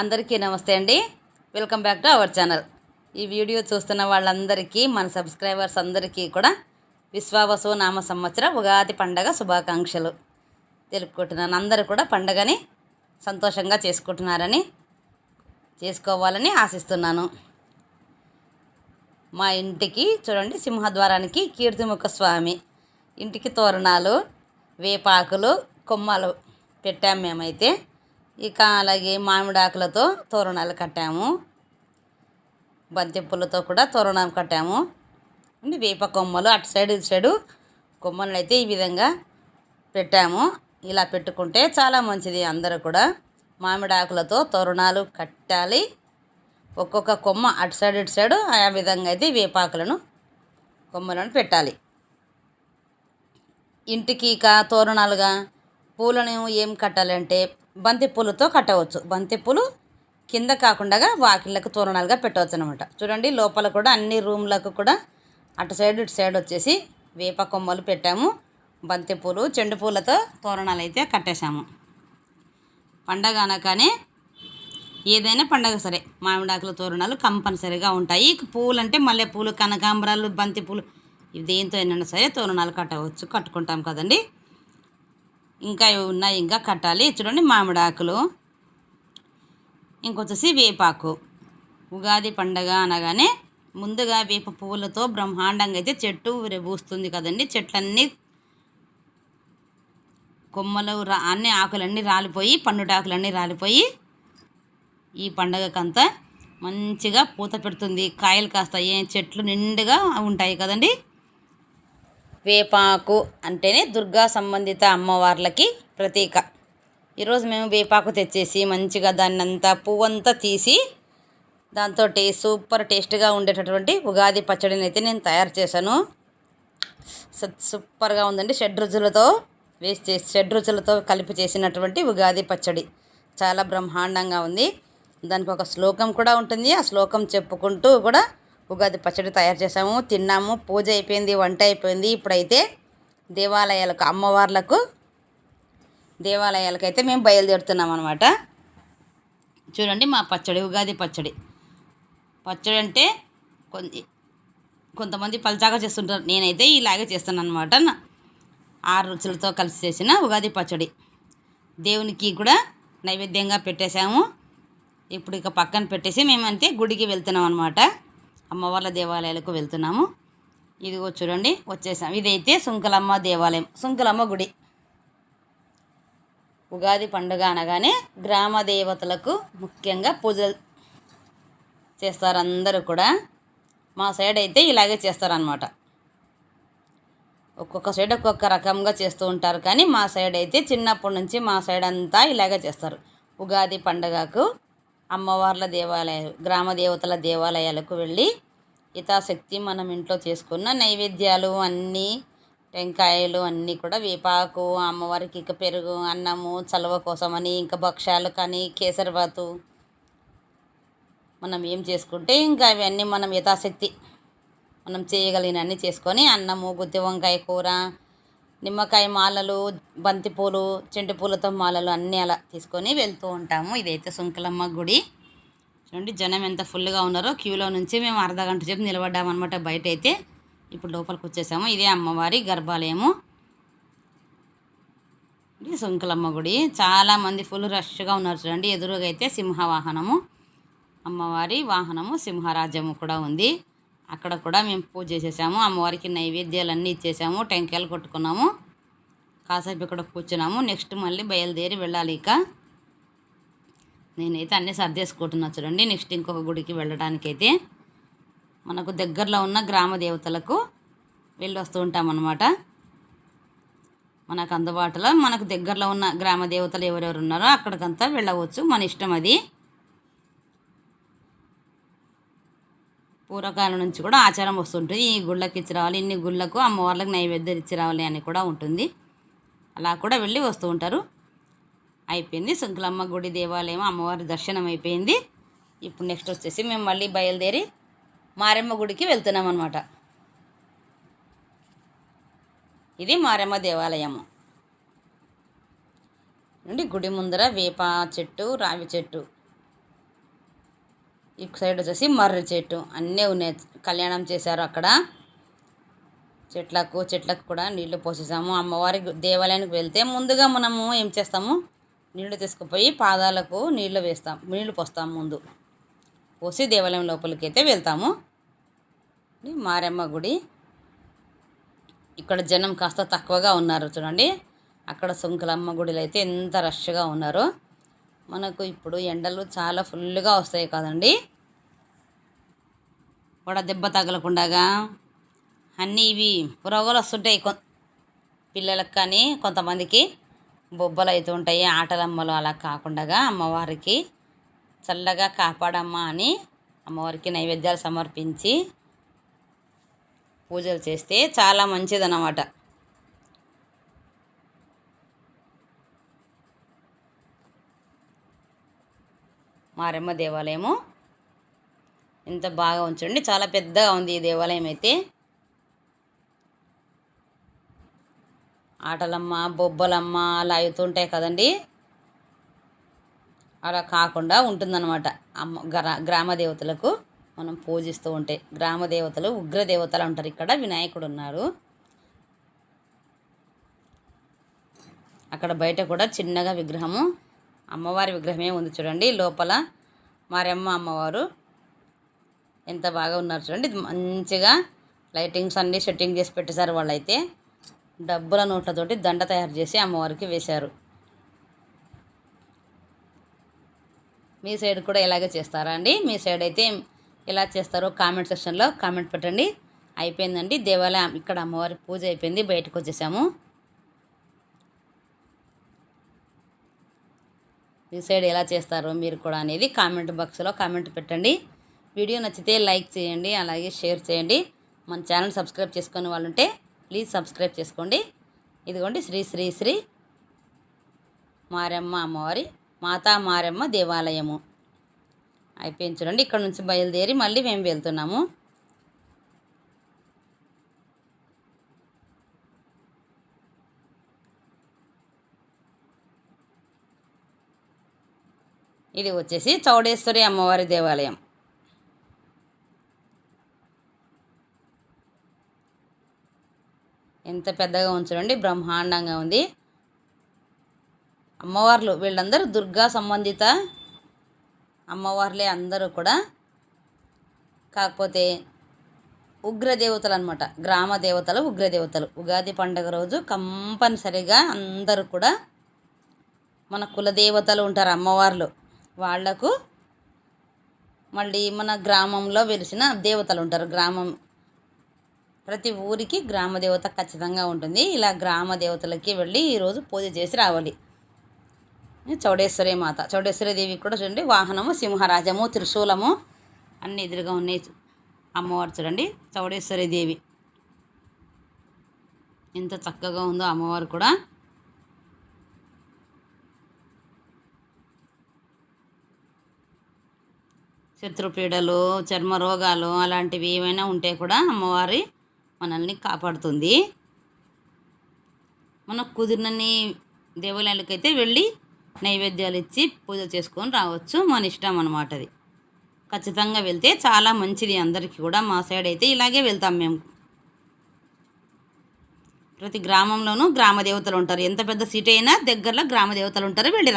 అందరికీ నమస్తే అండి. Welcome back to our channel ఈ వీడియో చూస్తున్న వాళ్ళందరికీ మన సబ్స్క్రైబర్స్ అందరికీ కూడా విశ్వావసు నామ సంవత్సర ఉగాది పండగ శుభాకాంక్షలు తెలుపుకుంటున్నాను. అందరూ కూడా పండగని సంతోషంగా చేసుకుంటున్నారని చేసుకోవాలని ఆశిస్తున్నాను. మా ఇంటికి చూడండి సింహద్వారానికి కీర్తిముఖ స్వామి. ఇంటికి తోరణాలు వేపాకులు కొమ్మలు పెట్టాము మేమైతే. ఇక అలాగే మామిడాకులతో తోరణాలు కట్టాము. బంతి పూలతో కూడా తోరణాలు కట్టాము. అంటే వేప కొమ్మలు అటు సైడ్ ఇటు సైడు కొమ్మలు అయితే ఈ విధంగా పెట్టాము. ఇలా పెట్టుకుంటే చాలా మంచిది అందరూ కూడా. మామిడాకులతో తోరణాలు కట్టాలి. ఒక్కొక్క కొమ్మ అటు సైడ్ ఇటు సైడు ఆ విధంగా అయితే వేపాకులను కొమ్మలను పెట్టాలి. ఇంటికి ఇక తోరణాలుగా పూలను ఏం కట్టాలంటే బంతి పూలతో కట్టవచ్చు. బంతి పూలు కింద కాకుండా వాకిళ్ళకు తోరణాలుగా పెట్టవచ్చు అనమాట చూడండి లోపల కూడా అన్ని రూమ్లకు కూడా అటు సైడ్ ఇటు సైడ్ వచ్చేసి వేప కొమ్మలు పెట్టాము. బంతి పూలు చెండు పూలతో తోరణాలు అయితే కట్టేశాము. పండగ అనగానే ఏదైనా పండగ సరే మామిడాకుల తోరణాలు కంపల్సరీగా ఉంటాయి. పూలంటే పూలు అంటే మల్లె పూలు కనకాంబరాలు బంతి పూలు దేంతో అయినా సరే తోరణాలు కట్టవచ్చు కట్టుకుంటాం కదండి. ఇంకా ఉన్నాయి ఇంకా కట్టాలి. చూడండి మామిడాకులు. ఇంకొచ్చేసి వేపాకు. ఉగాది పండగ అనగానే ముందుగా వేప పువ్వులతో బ్రహ్మాండంగా అయితే చెట్టు పూస్తుంది కదండి. చెట్లన్నీ కొమ్మలు రా అన్ని ఆకులన్నీ రాలిపోయి పండుటాకులన్నీ రాలిపోయి ఈ పండగకంతా మంచిగా పూత పెడుతుంది. కాయలు కాస్తాయి. చెట్లు నిండుగా ఉంటాయి కదండి. వేపాకు అంటేనే దుర్గా సంబంధిత అమ్మవార్లకి ప్రతీక. ఈరోజు మేము వేపాకు తెచ్చేసి మంచిగా దాన్ని అంతా పువ్వంతా తీసి దాంతో సూపర్ టేస్ట్గా ఉండేటటువంటి ఉగాది పచ్చడిని అయితే నేను తయారు చేశాను. సూపర్గా ఉందండి. షడ్ రుచులతో వేసి చేసి షడ్ రుచులతో కలిపి చేసినటువంటి ఉగాది పచ్చడి. చాలా బ్రహ్మాండంగా ఉంది. దానికి ఒక శ్లోకం కూడా ఉంటుంది. ఆ శ్లోకం చెప్పుకుంటూ కూడా ఉగాది పచ్చడి తయారు చేసాము తిన్నాము పూజ అయిపోయింది వంట అయిపోయింది. ఇప్పుడైతే దేవాలయాలకు అమ్మవార్లకు దేవాలయాలకైతే మేము బయలుదేరుతున్నాం అనమాట చూడండి మా పచ్చడి ఉగాది పచ్చడి. పచ్చడి అంటే కొంత కొంతమంది పలచాగా చేస్తుంటారు. నేనైతే ఇలాగే చేస్తాను అనమాట ఆరు రుచులతో కలిసి చేసిన ఉగాది పచ్చడి. దేవునికి కూడా నైవేద్యంగా పెట్టేశాము. ఇప్పుడు ఇక పక్కన పెట్టేసి మేమంతే గుడికి వెళ్తున్నాం అనమాట అమ్మవార్ల దేవాలయాలకు వెళ్తున్నాము. ఇదిగో చూడండి వచ్చేసాం. ఇదైతే సుంకలమ్మ దేవాలయం సుంకలమ్మ గుడి. ఉగాది పండుగ అనగానే గ్రామ దేవతలకు ముఖ్యంగా పూజలు చేస్తారు అందరూ కూడా. మా సైడ్ అయితే ఇలాగే చేస్తారనమాట ఒక్కొక్క సైడ్ ఒక్కొక్క రకంగా చేస్తూ ఉంటారు కానీ మా సైడ్ అయితే చిన్నప్పటి నుంచి మా సైడ్ అంతా ఇలాగే చేస్తారు. ఉగాది పండగకు అమ్మవార్ల దేవాలయాలు గ్రామ దేవతల దేవాలయాలకు వెళ్ళి యథాశక్తి మనం ఇంట్లో చేసుకున్న నైవేద్యాలు అన్నీ టెంకాయలు అన్నీ కూడా వేపాకు అమ్మవారికి ఇక పెరుగు అన్నము చలవ కోసమని ఇంకా భక్ష్యాలు కానీ కేసరిబాతు మనం ఏం చేసుకుంటే ఇంకా అవన్నీ మనం యథాశక్తి మనం చేయగలిగినన్ని చేసుకొని అన్నము గుత్తి వంకాయ కూర నిమ్మకాయ మాలలు బంతిపూలు చెండు పూలతో మాలలు అన్నీ అలా తీసుకొని వెళ్తూ ఉంటాము. ఇదైతే సుంకలమ్మ గుడి. చూడండి జనం ఎంత ఫుల్గా ఉన్నారో. క్యూలో నుంచి మేము అర్ధ గంట సేపు నిలబడ్డామన్నమాట బయట అయితే ఇప్పుడు లోపలికి వచ్చేసాము. ఇదే అమ్మవారి గర్భాలయము. ఇది సుంకలమ్మ గుడి. చాలామంది ఫుల్ రష్గా ఉన్నారు చూడండి. ఎదురుగా అయితే సింహ వాహనము అమ్మవారి వాహనము సింహరాజ్యము కూడా ఉంది. అక్కడ కూడా మేము పూజ చేసేసాము. అమ్మవారికి నైవేద్యాలన్నీ ఇచ్చేసాము. టెంకాయలు కొట్టుకున్నాము. కాసేపు ఇక్కడ కూర్చున్నాము. నెక్స్ట్ మళ్ళీ బయలుదేరి వెళ్ళాలి ఇక. నేనైతే అన్నీ సర్దేసుకుంటున్నా చూడండి. నెక్స్ట్ ఇంకొక గుడికి వెళ్ళడానికైతే మనకు దగ్గరలో ఉన్న గ్రామ దేవతలకు వెళ్ళి వస్తూ ఉంటామన్నమాట. మనకు అందుబాటులో మనకు దగ్గరలో ఉన్న గ్రామ దేవతలు ఎవరెవరు ఉన్నారో అక్కడికంతా వెళ్ళవచ్చు. మన ఇష్టం అది. పూర్వకాలం నుంచి కూడా ఆచారం వస్తుంటుంది. ఈ గుళ్ళకి ఇచ్చి రావాలి ఇన్ని గుళ్ళకు అమ్మవార్లకు నైవేద్యం ఇచ్చి రావాలి అని కూడా ఉంటుంది. అలా కూడా వెళ్ళి వస్తూ ఉంటారు. అయిపోయింది. శంకులమ్మ గుడి దేవాలయం అమ్మవారి దర్శనం అయిపోయింది. ఇప్పుడు నెక్స్ట్ వచ్చేసి మేము మళ్ళీ బయలుదేరి మారెమ్మ గుడికి వెళ్తున్నాం అనమాట ఇది మారెమ్మ దేవాలయము నుండి గుడి ముందర వేప చెట్టు రావి చెట్టు ఈ సైడ్ వచ్చేసి మర్రి చెట్టు. అన్నీ ఉన్నాయి. కళ్యాణం చేశారు అక్కడ. చెట్లకు చెట్లకు కూడా నీళ్ళు పోసేసాము. అమ్మవారి దేవాలయానికి వెళ్తే ముందుగా మనము ఏం చేస్తాము? నీళ్ళు తీసుకుపోయి పాదాలకు నీళ్ళు వేస్తాం. నీళ్ళు పోస్తాం ముందు. పోసి దేవాలయం లోపలికి అయితే వెళ్తాము మారమ్మ గుడి. ఇక్కడ జనం కాస్త తక్కువగా ఉన్నారు చూడండి. అక్కడ సుంకులమ్మ గుడిలో అయితే ఎంత రష్గా ఉన్నారో. మనకు ఇప్పుడు ఎండలు చాలా ఫుల్గా వస్తాయి కదండి. వడ దెబ్బ తగలకుండాగా అన్నీ ఇవి పురోగలు వస్తుంటాయి కొ పిల్లలకు కానీ కొంతమందికి బొబ్బలు అవుతుంటాయి ఆటలమ్మలు అలా కాకుండా అమ్మవారికి చల్లగా కాపాడమ్మా అని అమ్మవారికి నైవేద్యాలు సమర్పించి పూజలు చేస్తే చాలా మంచిదన్నమాట. మారమ్మ దేవాలయము. ఎంత బాగా ఉంచండి. చాలా పెద్దగా ఉంది ఈ దేవాలయం అయితే. ఆటలమ్మ బొబ్బలమ్మ అలా అవుతుంటాయి కదండి. అలా కాకుండా ఉంటుందన్నమాట. అమ్మ గ్రా గ్రామ దేవతలకు మనం పూజిస్తూ ఉంటే. గ్రామ దేవతలు ఉగ్ర దేవతలు అంటారు. ఇక్కడ వినాయకుడు ఉన్నారు. అక్కడ బయట కూడా చిన్నగా విగ్రహము అమ్మవారి విగ్రహమే ఉంది చూడండి. లోపల మారమ్మ అమ్మవారు ఎంత బాగా ఉన్నారు చూడండి. ఇది మంచిగా లైటింగ్స్ అన్నీ సెట్టింగ్ చేసి పెట్టేశారు వాళ్ళైతే. డబ్బుల నోట్లతోటి దండ తయారు చేసి అమ్మవారికి వేశారు. మీ సైడ్ కూడా ఇలాగే చేస్తారా అండి? మీ సైడ్ అయితే ఎలా చేస్తారో కామెంట్ సెక్షన్లో కామెంట్ పెట్టండి. అయిపోయిందండి. దేవాలయం ఇక్కడ అమ్మవారి పూజ అయిపోయింది. బయటకు వచ్చేసాము. మీ సైడ్ ఎలా చేస్తారో మీరు కూడా అనేది కామెంట్ బాక్స్లో కామెంట్ పెట్టండి. వీడియో నచ్చితే లైక్ చేయండి అలాగే షేర్ చేయండి. మన ఛానల్ సబ్స్క్రైబ్ చేసుకునే వాళ్ళు ఉంటే ప్లీజ్ సబ్స్క్రైబ్ చేసుకోండి. ఇదిగోండి శ్రీ శ్రీ శ్రీ మారమ్మ అమ్మవారి మాతా మారమ్మ దేవాలయము. అయిపోయింది చూడండి ఇక్కడ నుంచి బయలుదేరి మళ్ళీ మేము వెళ్తున్నాము. ఇది వచ్చేసి చౌడేశ్వరి అమ్మవారి దేవాలయం. ఎంత పెద్దగా ఉంచడండి బ్రహ్మాండంగా ఉంది. అమ్మవార్లు వీళ్ళందరూ దుర్గా సంబంధిత అమ్మవార్లే అందరూ కూడా. కాకపోతే ఉగ్రదేవతలు అనమాట గ్రామ దేవతలు ఉగ్రదేవతలు. ఉగాది పండుగ రోజు కంపల్సరిగా అందరూ కూడా మన కులదేవతలు ఉంటారు అమ్మవార్లు. వాళ్ళకు మళ్ళీ మన గ్రామంలో వెలిసిన దేవతలు ఉంటారు. గ్రామం ప్రతి ఊరికి గ్రామ దేవత ఖచ్చితంగా ఉంటుంది. ఇలా గ్రామ దేవతలకి వెళ్ళి ఈరోజు పూజ చేసి రావాలి. చౌడేశ్వరి మాత చౌడేశ్వరి దేవి కూడా చూడండి వాహనము సింహరాజము త్రిశూలము అన్ని ఎదురుగా ఉన్నాయి. అమ్మవారు చూడండి చౌడేశ్వరి దేవి. ఎంత చక్కగా ఉందో అమ్మవారు కూడా. శత్రుపీడలు చర్మ రోగాలు అలాంటివి ఏమైనా ఉంటే కూడా అమ్మవారి మనల్ని కాపాడుతుంది. మనకు కుదిరినన్ని దేవాలయాలకైతే వెళ్ళి నైవేద్యాలు ఇచ్చి పూజ చేసుకొని రావచ్చు. మన ఇష్టం అనమాట అది. ఖచ్చితంగా వెళ్తే చాలా మంచిది అందరికీ కూడా. మా సైడ్ అయితే ఇలాగే వెళ్తాం మేము. ప్రతి గ్రామంలోనూ గ్రామ దేవతలు ఉంటారు. ఎంత పెద్ద సిటీ అయినా దగ్గరలో గ్రామ దేవతలు ఉంటారు. వెళ్ళి